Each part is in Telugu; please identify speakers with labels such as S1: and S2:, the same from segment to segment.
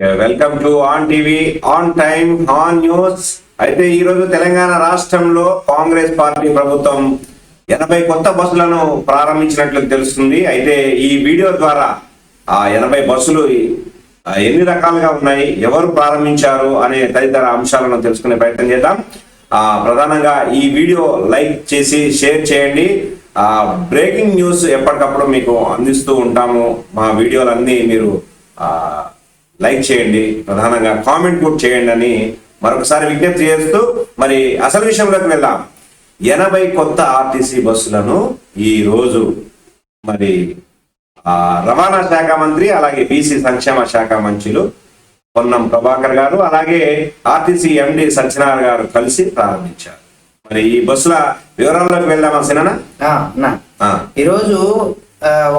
S1: Welcome to on TV on time on news అయితే ఈ రోజు తెలంగాణ రాష్ట్రంలో కాంగ్రెస్ పార్టీ ప్రభుత్వం ఎనభై కొత్త బస్సులను ప్రారంభించినట్లు తెలుస్తుంది. అయితే ఈ వీడియో ద్వారా ఆ ఎనభై బస్సులు ఎన్ని రకాలుగా ఉన్నాయి ఎవరు ప్రారంభించారు అనే తదితర అంశాలను తెలుసుకునే ప్రయత్నం చేద్దాం. ఆ, ప్రధానంగా ఈ వీడియో లైక్ చేసి షేర్ చేయండి. ఆ బ్రేకింగ్ న్యూస్ ఎప్పటికప్పుడు మీకు అందిస్తూ ఉంటాము. మా వీడియోలన్నీ మీరు ఆ, లైక్ చేయండి ప్రధానంగా కామెంట్ కూడా చేయండి అని మరొకసారి విజ్ఞప్తి చేస్తూ మరి అసలు విషయంలోకి వెళ్దాం. ఎనభై కొత్త ఆర్టీసీ బస్సులను ఈ రోజు మరి ఆ, రవాణా శాఖ మంత్రి అలాగే బీసీ సంక్షేమ శాఖ మంత్రులు పొన్నం ప్రభాకర్ గారు అలాగే ఆర్టీసీ ఎండి సత్యనారాయణ గారు కలిసి ప్రారంభించారు. మరి ఈ బస్సుల వివరాల్లోకి వెళ్దామా సినా
S2: ఈరోజు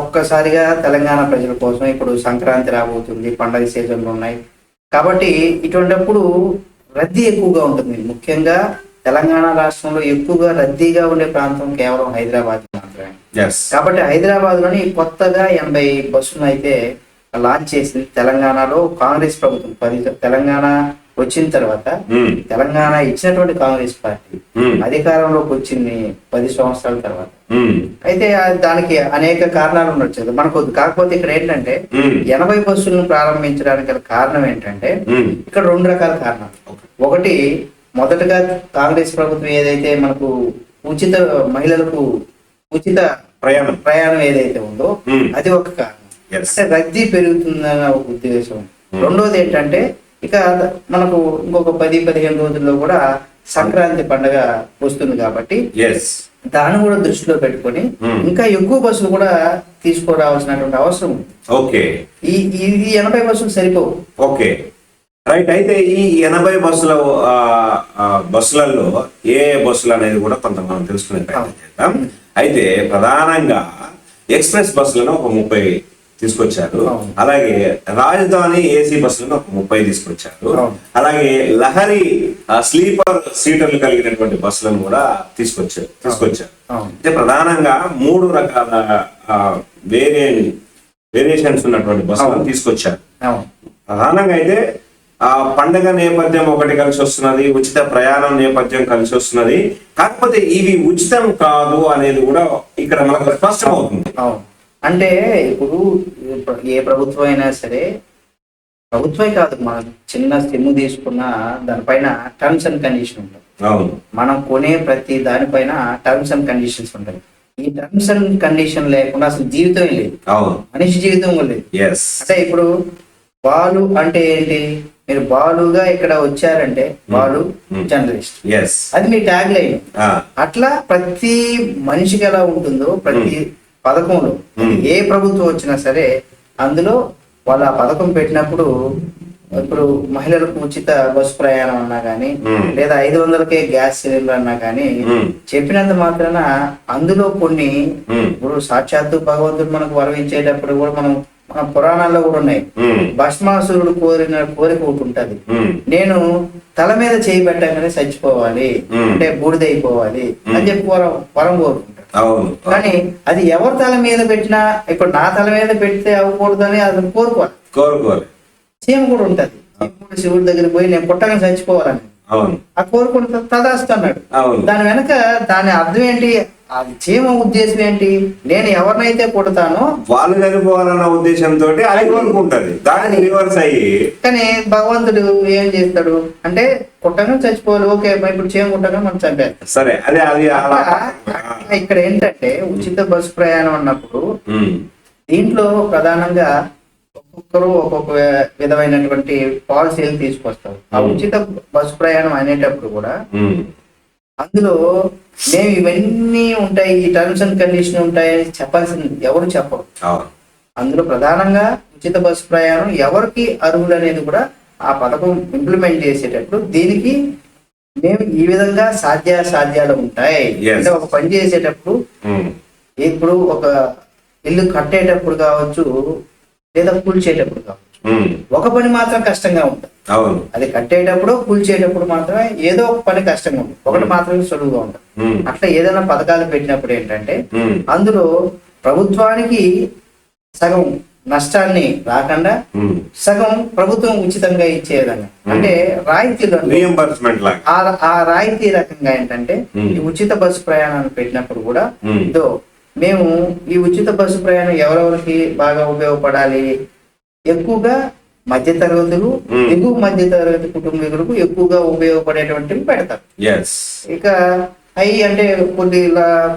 S2: ఒక్కసారిగా తెలంగాణ ప్రజల కోసం ఇప్పుడు సంక్రాంతి రాబోతుంది పండగ సీజన్లు ఉన్నాయి. కాబట్టి ఇటువంటిప్పుడు రద్దీ ఎక్కువగా ఉంటుంది. ముఖ్యంగా తెలంగాణ రాష్ట్రంలో ఎక్కువగా రద్దీగా ఉండే ప్రాంతం కేవలం హైదరాబాద్ మాత్రమే. కాబట్టి హైదరాబాద్లోని కొత్తగా ఎనభై బస్సులను అయితే లాంచ్ చేసింది తెలంగాణలో కాంగ్రెస్ ప్రభుత్వం. పది తెలంగాణ వచ్చిన తర్వాత తెలంగాణ ఇచ్చినటువంటి కాంగ్రెస్ పార్టీ అధికారంలోకి వచ్చింది పది సంవత్సరాల తర్వాత. అయితే దానికి అనేక కారణాలు ఉండొచ్చు. మనకు కాకపోతే ఇక్కడ ఏంటంటే ఎనభై బస్సులను ప్రారంభించడానికి కారణం ఏంటంటే ఇక్కడ రెండు రకాల కారణాలు. ఒకటి మొదటగా కాంగ్రెస్ ప్రభుత్వం ఏదైతే మనకు ఉచిత మహిళలకు ఉచిత
S1: ప్రయాణం.
S2: ప్రయాణం ఏదైతే ఉందో. అది ఒక కారణం. అంటే రద్దీ పెరుగుతుందన్న ఒక ఉద్దేశం రెండోది ఏంటంటే ఇక మనకు ఇంకొక పది పదిహేను రోజుల్లో కూడా సంక్రాంతి పండగ వస్తుంది కాబట్టి
S1: ఎస్
S2: దాన్ని కూడా దృష్టిలో పెట్టుకొని
S1: Hmm.
S2: ఇంకా ఎక్కువ బస్సులు కూడా తీసుకురావాల్సినటువంటి అవసరం ఉంది.
S1: ఓకే.
S2: ఈ ఈ ఎనభై బస్సులు సరిపోవు.
S1: ఓకే. రైట్ అయితే ఈ ఎనభై బస్సుల బస్సులలో ఏ ఏ బస్సులు అనేది కూడా కొంత మనం తెలుసుకునే ప్రయత్నం చేద్దాం. అయితే ప్రధానంగా ఎక్స్ప్రెస్ బస్సులను ఒక ముప్పై తీసుకొచ్చారు. అలాగే రాజధాని ఏసీ బస్సులను ఒక ముప్పై తీసుకొచ్చారు. అలాగే లహరి స్లీపర్ సీటర్లు కలిగినటువంటి బస్సులను కూడా తీసుకొచ్చారు తీసుకొచ్చారు. అయితే ప్రధానంగా మూడు రకాల వేరియంట్ వేరియేషన్స్ ఉన్నటువంటి బస్సులను. తీసుకొచ్చారు. ప్రధానంగా అయితే ఆ పండగ నేపథ్యం ఒకటి కలిసి వస్తున్నది ఉచిత ప్రయాణం నేపథ్యం కలిసి వస్తున్నది. కాకపోతే ఇవి ఉచితం కాదు అనేది కూడా ఇక్కడ మనకు స్పష్టం అవుతుంది
S2: అంటే ఇప్పుడు ఏ ప్ర- ఏ ప్రభుత్వం అయినా సరే ప్రభుత్వమే కాదు మనం చిన్న సిమ్ తీసుకున్న దానిపైన టర్మ్స్ అండ్ కండిషన్ ఉంటుంది
S1: అవును.
S2: మనం కొనే ప్రతి దానిపైన టర్మ్స్ అండ్ కండిషన్స్ ఉంటాయి. ఈ టర్మ్స్ అండ్ కండిషన్ లేకుండా అసలు జీవితం లేదు. మనిషి జీవితం లేదు. అంటే ఇప్పుడు బాలు అంటే ఏంటి? మీరు బాలుగా ఇక్కడ వచ్చారంటే బాలు. జర్నలిస్ట్. అది మీ ట్యాగ్ లైన్ అట్లా ప్రతి మనిషికి ఎలా ఉంటుందో ప్రతి పథకంలో. ఏ ప్రభుత్వం వచ్చినా సరే అందులో వాళ్ళ ఆ పథకం పెట్టినప్పుడు ఇప్పుడు మహిళలకు ఉచిత బస్సు ప్రయాణం అన్నా కానీ. లేదా ఐదు వందలకే గ్యాస్ సిలిండర్ అన్నా కానీ చెప్పినంత మాత్రాన అందులో కొన్ని ఇప్పుడు సాక్షాత్తు భగవంతుడు మనకు వరవించేటప్పుడు కూడా మనం మన పురాణాల్లో కూడా ఉన్నాయి. భస్మాసురుడు కోరిన కోరిక ఒకటి ఉంటది. నేను తల మీద చేయి పెట్టగానే చచ్చిపోవాలి. అంటే బూడిదైపోవాలి అని చెప్పి వరం వరం కోరుకుంటాడు
S1: అవును
S2: కానీ అది ఎవరి తల మీద పెట్టినా ఇప్పుడు నా తల మీద పెడితే అవ్వకూడదు అని అది కోరుకోవాలి.
S1: కోరుకోరు
S2: చీమ కూడా ఉంటది. శివుడి దగ్గరికి పోయి నేను పుట్టగానే చచ్చిపోవాలని.
S1: అవును.
S2: ఆ కోరుకుంటా తదాస్తున్నాడు.
S1: అవును.
S2: దాని వెనక దాని అర్థం ఏంటి? అది చీమ ఉద్దేశం ఏంటి? నేను ఎవరినైతే పుడతానో
S1: వాళ్ళు చనిపోవాలన్న ఉద్దేశంతో అది కోరుకుంటది దాన్ని రివర్స్ అయ్యి
S2: కానీ భగవంతుడు ఏం చేస్తాడు? అంటే కుట్టగా చచ్చిపోవాలి ఓకే ఇప్పుడు చేయం కుట్టగా మనం చంపేస్తాం
S1: సరే అదే అది
S2: ఇక్కడ ఏంటంటే ఉచిత బస్సు ప్రయాణం అన్నప్పుడు దీంట్లో ప్రధానంగా ఒక్కొక్కరు ఒక్కొక్క విధమైనటువంటి పాలసీలు తీసుకొస్తారు. ఆ. ఉచిత బస్సు ప్రయాణం అనేటప్పుడు కూడా అందులో మేము ఇవన్నీ ఉంటాయి ఈ టర్మ్స్ అండ్ కండిషన్ ఉంటాయని చెప్పాల్సింది ఎవరు చెప్పరు. అందులో ప్రధానంగా ఉచిత బస్సు ప్రయాణం ఎవరికి అర్హులు అనేది కూడా ఆ పథకం ఇంప్లిమెంట్ చేసేటప్పుడు దీనికి మేము ఈ విధంగా సాధ్యాసాధ్యాలు ఉంటాయి.
S1: Yes.
S2: అంటే ఒక పని చేసేటప్పుడు
S1: ఉమ్,
S2: ఇప్పుడు ఒక ఇల్లు కట్టేటప్పుడు కావచ్చు లేదా కూల్చేటప్పుడు కావచ్చు. ఒక పని మాత్రం కష్టంగా ఉంటుంది.
S1: అవును.
S2: అది కట్టేటప్పుడు కూల్చేటప్పుడు మాత్రమే ఏదో ఒక పని కష్టంగా ఉంటుంది. ఒకటి మాత్రమే సులువుగా ఉంటుంది. అట్లా ఏదైనా పథకాలు పెట్టినప్పుడు ఏంటంటే అందులో ప్రభుత్వానికి సగం నష్టాన్ని రాకుండా. సగం ప్రభుత్వం ఉచితంగా ఇచ్చే విధంగా. అంటే రాయితీలు
S1: లాగా.
S2: ఆ- రాయితీ రకంగా ఏంటంటే. ఈ ఉచిత బస్సు ప్రయాణాన్ని పెట్టినప్పుడు కూడా. ఇదో మేము ఈ ఉచిత బస్సు ప్రయాణం ఎవరెవరికి బాగా ఉపయోగపడాలి ఎక్కువగా మధ్య తరగతులు
S1: Hmm.
S2: దిగువ మధ్య తరగతి కుటుంబీకులకు ఎక్కువగా ఉపయోగపడేటువంటివి పెడతారు ఇక అవి అంటే కొన్ని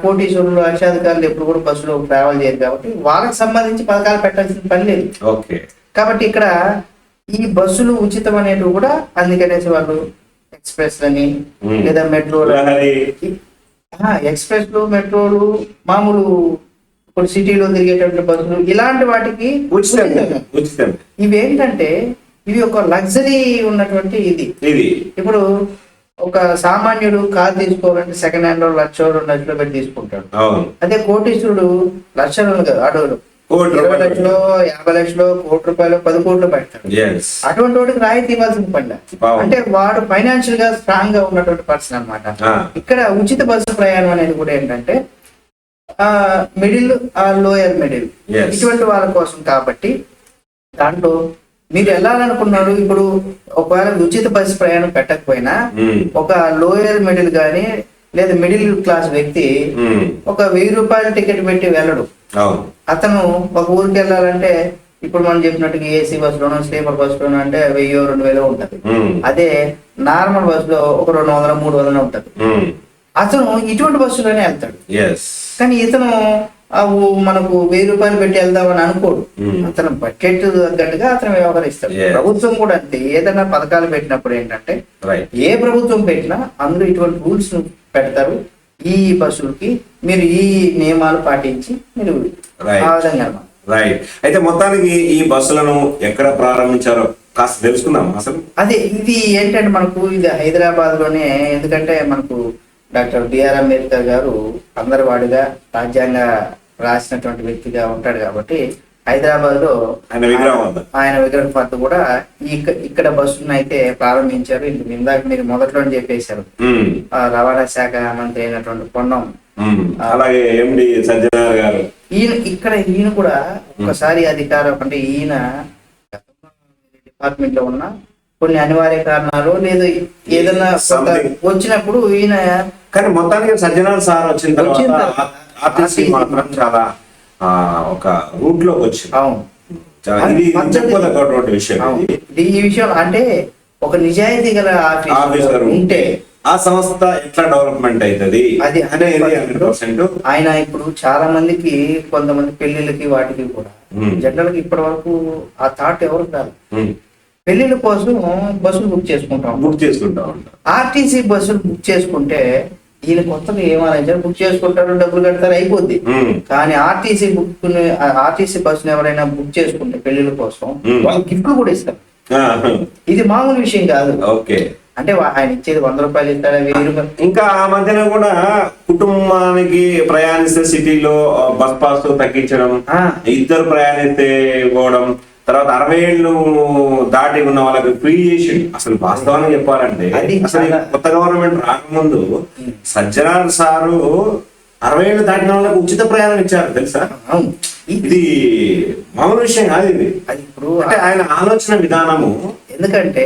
S2: కోటీశ్వరులు లక్షాధికారులు ఎప్పుడు కూడా బస్సులో ట్రావెల్ చేయరు కాబట్టి వాళ్ళకి సంబంధించి పథకాలు పెట్టాల్సిన పని లేదు
S1: ఓకే
S2: కాబట్టి ఇక్కడ ఈ బస్సులు ఉచితం అనేటివి కూడా అందుకనేసి వాళ్ళు ఎక్స్ప్రెస్ లని
S1: Hmm.
S2: లేదా మెట్రో ఎక్స్ప్రెస్లు మెట్రోలు మామూలు ఇప్పుడు సిటీలో తిరిగేటువంటి బస్సులు ఇలాంటి వాటికి
S1: ఉచితం. ఉచితం.
S2: ఇవి ఒక లగ్జరీ ఉన్నటువంటి ఇది.
S1: ఇది.
S2: ఇప్పుడు ఒక సామాన్యుడు కార్ తీసుకోవాలంటే సెకండ్ హ్యాండ్లో లక్ష రెండు లక్షలు పెట్టి తీసుకుంటాడు. అదే కోటీశ్వరుడు లక్షలు కదా అడవులు.
S1: కోటి
S2: ఇరవై. లక్షలు యాభై లక్షలు కోటి రూపాయలు పది కోట్లు పెడతాడు. అటువంటి వాడికి రాయితీ ఇవ్వాల్సిన
S1: అవును.
S2: అంటే వాడు ఫైనాన్షియల్గా స్ట్రాంగ్గా ఉన్నటువంటి పర్సన్ అన్నమాట.
S1: ఆ.
S2: ఇక్కడ ఉచిత బస్సు ప్రయాణం అనేది కూడా ఏంటంటే మిడిల్ ఆ లోయర్ మిడిల్. ఇటువంటి వాళ్ళ కోసం కాబట్టి దాంట్లో మీరు వెళ్ళాలనుకున్నారు ఇప్పుడు ఒకవేళ ఉచిత బస్సు ప్రయాణం పెట్టకపోయినా
S1: ఉమ్.
S2: ఒక లోయర్ మిడిల్ గానీ లేదా మిడిల్ క్లాస్ వ్యక్తి
S1: ఉమ్.
S2: ఒక వెయ్యి రూపాయల టికెట్ పెట్టి వెళ్ళడు అతను ఒక ఊరికి వెళ్ళాలంటే ఇప్పుడు మనం చెప్పినట్టుగా ఏసీ బస్సులోనో స్లీపర్ బస్సులోనో అంటే వెయ్యో రెండు వేలు ఉంటది
S1: ఉమ్.
S2: అదే నార్మల్ బస్సులో ఒక రెండు వందల మూడు వందలు ఉంటది. అతను ఇటువంటి బస్సులోనే వెళ్తాడు. కానీ ఇతను మనకు వెయ్యి రూపాయలు పెట్టి వెళ్దామని అనుకోడు.
S1: Hmm.
S2: అతను బడ్జెట్ తగ్గట్టుగా అతను వ్యవహరిస్తాడు. ప్రభుత్వం కూడా అంతే. ఏదైనా పథకాలు పెట్టినప్పుడు ఏంటంటే ఏ ప్రభుత్వం పెట్టినా అందులో ఇటువంటి రూల్స్ పెడతారు. ఈ బస్సులకి మీరు ఈ నియమాలు పాటించి మీరు
S1: Right.
S2: ఆ విధంగా.
S1: రైట్ అయితే మొత్తానికి ఈ బస్సులను ఎక్కడ ప్రారంభించారో కాస్త తెలుసుకుందాం అసలు?
S2: అదే ఇది ఏంటంటే మనకు ఇది హైదరాబాద్లోనే ఎందుకంటే మనకు డాక్టర్ బిఆర్ అంబేద్కర్ గారు అందరి వాడిగా రాజ్యాంగ రాసినటువంటి వ్యక్తిగా ఉంటాడు కాబట్టి హైదరాబాద్లో
S1: ఆయన విగ్రహం వద్ద.
S2: కూడా ఇక్క- ఇక్కడ బస్సులను అయితే ప్రారంభించారు ఇందాక మీరు మొదట్లో చెప్పేశారు రవాణా శాఖ మంత్రి అయినటువంటి పొన్నం.
S1: అలాగే ఎండి సజ్జనార్ గారు
S2: ఈయన ఇక్కడ ఈయన కూడా ఒకసారి అధికారం అంటే ఈయన డిపార్ట్మెంట్లో ఉన్న కొన్ని అనివార్య కారణాలు లేదా ఏదైనా. వచ్చినప్పుడు ఈయన
S1: కానీ మొత్తానికి సజ్జనార్ సార్ వచ్చిన తర్వాత ఆర్టీసీ మాత్రం చాలా ఆ, ఒక రూట్లోకి వచ్చింది.
S2: అవును.
S1: విషయం
S2: ఈ విషయం అంటే ఒక నిజాయితీ గల
S1: ఆఫీసర్
S2: ఉంటే
S1: ఆ సంస్థ ఎట్లా డెవలప్మెంట్ అవుతుంది
S2: అది
S1: హండ్రెడ్
S2: ఆయన ఇప్పుడు చాలా మందికి కొంతమంది పెళ్ళిళ్ళకి వాటికి కూడా. జనరల్గా ఇప్పటి వరకు ఆ థాట్ ఎవరు కాదు. పెళ్ళిళ్ళ కోసం బస్సులు బుక్ చేసుకుంటాం
S1: బుక్ చేసుకుంటా
S2: ఆర్టీసీ బస్సులు బుక్ చేసుకుంటే ఈయన కొత్తగా ఏమని బుక్ చేసుకుంటారు డబ్బులు కడతారు అయిపోద్ది. కానీ ఆర్టీసీ బుక్ ఆర్టీసీ బస్సును ఎవరైనా బుక్ చేసుకుంటే పెళ్ళిళ్ళ కోసం. వాళ్ళు గిఫ్ట్లు కూడా ఇస్తారు. ఇది మామూలు విషయం కాదు.
S1: ఓకే.
S2: అంటే ఆయన ఇచ్చేది వంద రూపాయలు ఇస్తాడా వెయ్యి రూపాయలు?
S1: ఇంకా ఆ మధ్యన కూడా కుటుంబానికి ప్రయాణిస్తే సిటీలో బస్ పాస్ తగ్గించడం. ఇద్దరు ప్రయాణిస్తే ఇవ్వడం తర్వాత అరవై ఏళ్ళు దాటి ఉన్న వాళ్ళకి ఫ్రీ చేసి అసలు వాస్తవాన్ని చెప్పాలంటే అసలు కొత్త గవర్నమెంట్ రాకముందు సజ్జనార్ సారు అరవై ఏళ్ళు దాటిన వాళ్ళకి ఉచిత ప్రయాణం ఇచ్చారు తెలుసా?
S2: ఇది
S1: మామూలు విషయం కాదు ఇది.
S2: ఇప్పుడు
S1: అంటే ఆయన ఆలోచన విధానము
S2: ఎందుకంటే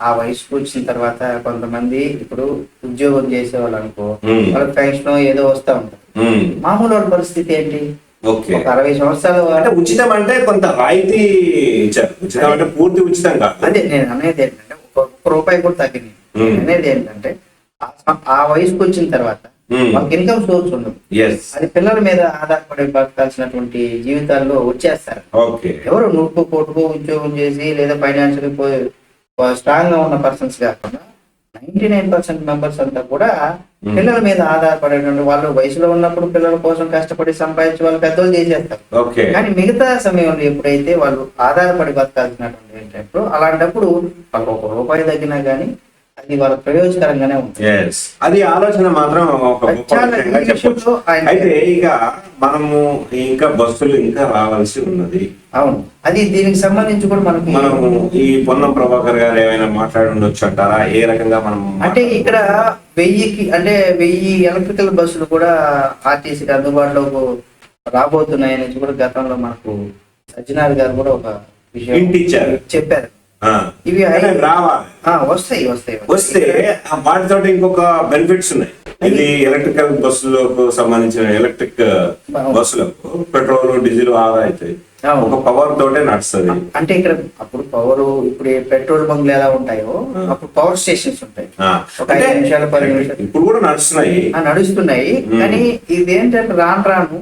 S2: ఆ వయసుకు వచ్చిన తర్వాత కొంతమంది ఇప్పుడు ఉద్యోగం చేసేవాళ్ళు అనుకో. వాళ్ళకి పెన్షన్ ఏదో వస్తా ఉంటుంది.
S1: ఉమ్,
S2: మామూలు వాళ్ళ పరిస్థితి ఏంటి? అరవై సంవత్సరాలు
S1: అంటే ఉచితం అంటే కొంత రాయితీ ఇచ్చారు. ఉచితం అంటే పూర్తి ఉచితం కాదు.
S2: అదే నేను అనేది ఏంటంటే ఒక ఒక్క రూపాయి కూడా తగ్గింది. అనేది ఏంటంటే ఆ- వయసుకు వచ్చిన తర్వాత. వాళ్ళకి ఇన్కమ్ సోర్స్ ఉండదు. అది పిల్లల మీద ఆధారపడి బతకాల్సినటువంటి జీవితాల్లో వచ్చేస్తారు. ఎవరు నూరుకో కోటుకో ఉద్యోగం చేసి లేదా ఫైనాన్షియల్ స్ట్రాంగ్గా ఉన్న పర్సన్స్ కాకుండా నైన్టీ నైన్ పర్సెంట్ మెంబర్స్ అంతా కూడా పిల్లల మీద ఆధారపడేటువంటి వాళ్ళు వయసులో ఉన్నప్పుడు పిల్లల కోసం కష్టపడి సంపాదించి వాళ్ళు పెద్దోళ్ళు చేసేస్తారు. కానీ మిగతా సమయంలో ఎప్పుడైతే వాళ్ళు ఆధారపడి బతకాల్సినటువంటి ఏంటప్పుడు అలాంటప్పుడు వాళ్ళకి ఒక రూపాయి తగ్గినా కానీ అది వాళ్ళ ప్రయోజకరంగానే ఉంటుంది.
S1: అది ఆలోచన మాత్రం అయితే ఇక మనము ఇంకా బస్సులు ఇంకా రావాల్సి ఉన్నది.
S2: అవును. అది దీనికి సంబంధించి కూడా మనకి
S1: మనము ఈ పొన్నం ప్రభాకర్ గారు ఏమైనా మాట్లాడి ఉండొచ్చు అంటారా? ఏ రకంగా మనం
S2: అంటే ఇక్కడ వెయ్యికి అంటే వెయ్యి ఎలక్ట్రికల్ బస్సులు కూడా ఆర్టీసీకి అందుబాటులోకి రాబోతున్నాయని కూడా గతంలో మనకు సజ్జనార్ గారు కూడా ఒక విషయం. చెప్పారు. ఇవి
S1: రావాలి.
S2: వస్తాయి వస్తాయి
S1: వస్తే ఆ వాటితో ఇంకొక బెనిఫిట్స్ ఉన్నాయి. ఇది ఎలక్ట్రికల్ బస్సులకు సంబంధించిన ఎలక్ట్రిక్ బస్సులకు పెట్రోల్ డీజిల్ ఆదా అవుతాయి. ఒక పవర్ తోటే నడుస్తుంది.
S2: అంటే ఇక్కడ అప్పుడు పవర్ ఇప్పుడు పెట్రోల్ బంక్లు ఎలా ఉంటాయో అప్పుడు పవర్ స్టేషన్స్ ఉంటాయి. ఒక ఐదు నిమిషాలు పది నిమిషాలు.
S1: ఇప్పుడు కూడా నడుస్తున్నాయి.
S2: నడుస్తున్నాయి. కానీ ఇదేంటంటే రాను రాను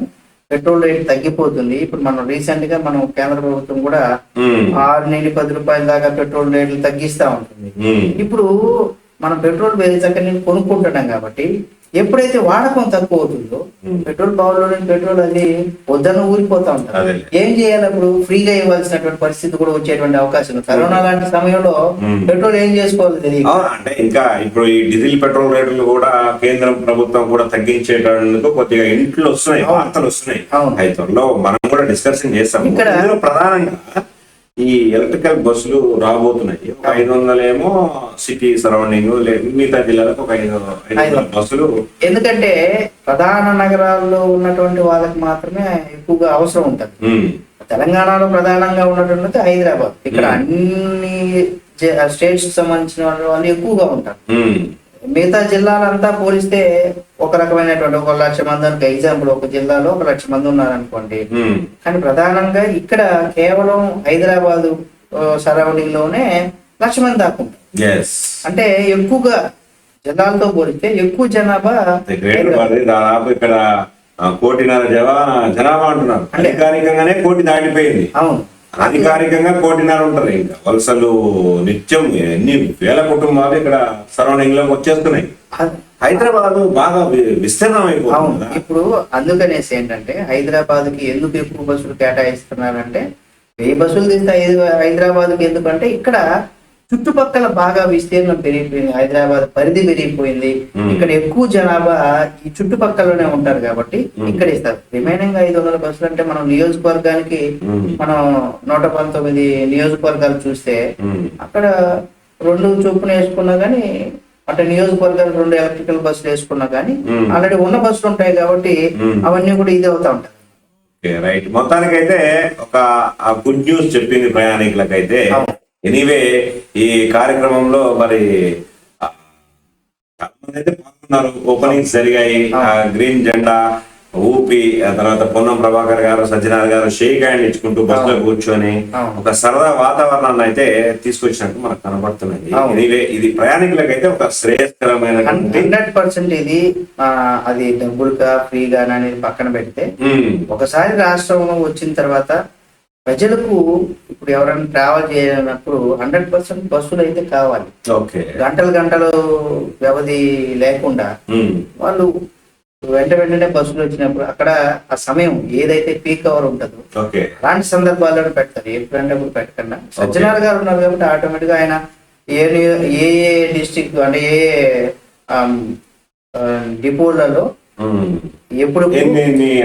S2: పెట్రోల్ రేట్ తగ్గిపోతుంది ఇప్పుడు మనం రీసెంట్గా మనం కేంద్ర ప్రభుత్వం కూడా. ఆరు నుండి పది రూపాయల దాకా పెట్రోల్ రేట్లు తగ్గిస్తా ఉంటుంది. ఇప్పుడు మనం పెట్రోల్ వేరే నుంచి కొనుక్కుంటున్నాం కాబట్టి ఎప్పుడైతే వాడకం తక్కువ అవుతుందో. పెట్రోల్ పవర్లో నుంచి పెట్రోల్ అది వద్దన్న ఊరిపోతా ఉంటారు. ఏం చేయాలి అప్పుడు ఫ్రీగా ఇవ్వాల్సినటువంటి పరిస్థితి కూడా వచ్చేటువంటి అవకాశం కరోనా లాంటి సమయంలో. పెట్రోల్ ఏం చేసుకోవాలి తెలియదు
S1: అంటే ఇంకా ఇప్పుడు ఈ డీజిల్ పెట్రోల్ రేట్లు కూడా కేంద్ర ప్రభుత్వం కూడా తగ్గించేటందుకు కొద్దిగా ఇంట్లో వస్తున్నాయి. వార్తలు వస్తున్నాయి
S2: అవును.
S1: అయితే మనం కూడా డిస్కషన్ చేస్తాం
S2: ఇక్కడ-
S1: ప్రధానంగా ఈ ఎలక్ట్రికల్ బస్సులు రాబోతున్నాయి. ఒక ఐదు వందలేమో సిటీ సరౌండింగ్ మిగతా జిల్లాలకు ఒక ఐదు ఐదు వందల బస్సులు.
S2: ఎందుకంటే ప్రధాన నగరాల్లో ఉన్నటువంటి వాళ్ళకి మాత్రమే ఎక్కువగా అవసరం ఉంటుంది. తెలంగాణలో ప్రధానంగా ఉన్నటువంటి హైదరాబాద్. ఇక్కడ. అన్ని స్టేట్స్ సంబంధించిన వాళ్ళు ఎక్కువగా ఉంటారు. మిగతా జిల్లాలంతా పోలిస్తే ఒక రకమైనటువంటి ఒక లక్ష మంది అనుకో ఎగ్జాంపుల్ ఒక జిల్లాలో ఒక లక్ష మంది ఉన్నారనుకోండి. కానీ ప్రధానంగా ఇక్కడ కేవలం హైదరాబాద్ సరౌండింగ్లోనే లక్ష మంది దాకా. అంటే ఎక్కువగా జిల్లాలతో పోలిస్తే ఎక్కువ జనాభా
S1: దాదాపు ఇక్కడ కోటిన్నర జనాభా అంటున్నారు.
S2: అంటే-
S1: అధికారికంగానే కోటి దాటిపోయింది.
S2: అవును.
S1: అధికారికంగా కోటిన్నర ఉంటారు ఇంకా వలసలు నిత్యం ఎన్ని వేల కుటుంబాలు ఇక్కడ సరౌండింగ్లోకి వచ్చేస్తున్నాయి హైదరాబాద్ బాగా విస్తీర్ణం అయిపోతుంది.
S2: ఇప్పుడు అందుకనేసి ఏంటంటే హైదరాబాద్కి ఎందుకు ఎక్కువ బస్సులు కేటాయిస్తున్నారంటే వెయ్యి బస్సులు తీస్తే హైదరాబాద్కి ఎందుకంటే ఇక్కడ చుట్టుపక్కల బాగా విస్తీర్ణం పెరిగిపోయింది హైదరాబాద్ పరిధి పెరిగిపోయింది. ఇక్కడ ఎక్కువ జనాభా ఈ చుట్టుపక్కలనే ఉంటారు కాబట్టి. ఇక్కడ ఇస్తారు రిమైనింగ్ ఐదు వందల బస్సులు అంటే మనం నియోజకవర్గానికి. మనం నూట పంతొమ్మిది నియోజకవర్గాలు చూస్తే అక్కడ రెండు చొప్పున వేసుకున్నా కానీ అంటే నియోజకవర్గాలు రెండు ఎలక్ట్రికల్ బస్సులు వేసుకున్నా కానీ
S1: Hmm.
S2: ఆల్రెడీ ఉన్న బస్సులు ఉంటాయి కాబట్టి. అవన్నీ కూడా ఇది అవుతా ఉంటాయి
S1: రైట్ మొత్తానికైతే ఒక గుడ్ న్యూస్ చెప్పింది ప్రయాణికులకైతే. ఎనీవే ఈ కార్యక్రమంలో మరి అయితే పాల్గొన్నారు ఓపెనింగ్స్ జరిగాయి గ్రీన్ జెండా ఊపి తర్వాత పొన్నం ప్రభాకర్ గారు సజ్జనార్ గారు షేక్ హ్యాండ్ ఇచ్చుకుంటూ బస్సులో
S2: అవును.
S1: కూర్చొని. ఒక సరదా వాతావరణాన్ని అయితే తీసుకొచ్చినట్టు మనకు కనబడుతున్నది. ఎనీవే ఇది ప్రయాణికులకైతే ఒక శ్రేయస్కరమైనటువంటి
S2: హండ్రెడ్ పర్సెంట్ ఇది అది డబ్బులుగా ఫ్రీగా అనేది పక్కన పెడితే ఒకసారి రాష్ట్రంలో వచ్చిన తర్వాత ప్రజలకు ఇప్పుడు ఎవరైనా ట్రావెల్ చేయాలన్నప్పుడు హండ్రెడ్ పర్సెంట్ బస్సులు అయితే కావాలి. గంటలు గంటలు వ్యవధి లేకుండా వాళ్ళు వెంట వెంటనే బస్సులు వచ్చినప్పుడు అక్కడ ఆ సమయం ఏదైతే పీక్ అవర్ ఉంటుందో అలాంటి సందర్భాల్లో పెడతారు. ఎప్పుడంటే అప్పుడు పెట్టకుండా. సత్యనారాయణ గారు ఉన్నారు కాబట్టి ఆటోమేటిక్గా ఆయన ఏ ఏ డిస్టిక్ అంటే ఏ డిపోలలో. ఎప్పుడు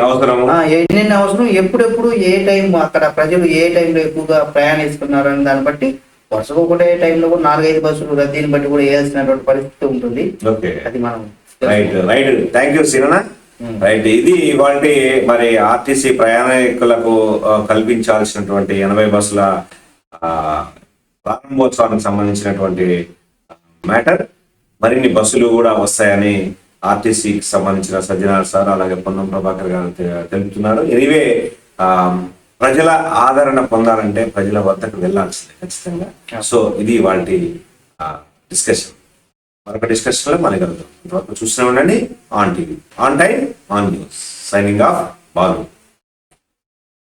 S1: అవసరము?
S2: ఎన్నెన్ని అవసరం? ఎప్పుడెప్పుడు? ఏ టైం అక్కడ ప్రజలు ఏ టైంలో ఎక్కువగా ప్రయాణిస్తున్నారు అని దాన్ని బట్టి వరుసగా ఒకటే టైంలో కూడా నాలుగైదు బస్సులు రద్దీని బట్టి కూడా వేయాల్సినటువంటి పరిస్థితి ఉంటుంది. అది మనం
S1: రైట్ రైట్. థ్యాంక్ యూ సిరణ. రైట్ ఇది ఇవాళ మరి ఆర్టీసీ ప్రయాణికులకు కల్పించాల్సినటువంటి ఎనభై బస్సుల ప్రారంభోత్సవానికి సంబంధించినటువంటి మ్యాటర్. మరిన్ని బస్సులు కూడా వస్తాయని ఆర్టీసీకి సంబంధించిన సజ్జనార్ సార్ అలాగే పొన్నం ప్రభాకర్ గారు తెలుపుతున్నారు. ఎనివే ప్రజల ఆదరణ పొందాలంటే ప్రజల వద్దకు వెళ్ళాల్సిందే ఖచ్చితంగా. సో ఇది వాటి డిస్కషన్. మరొక డిస్కషన్లో మళ్ళీ కలుద్దాం. ఇంతవరకు చూస్తూనే ఉండండి. On TV on time on news. Signing off Balu.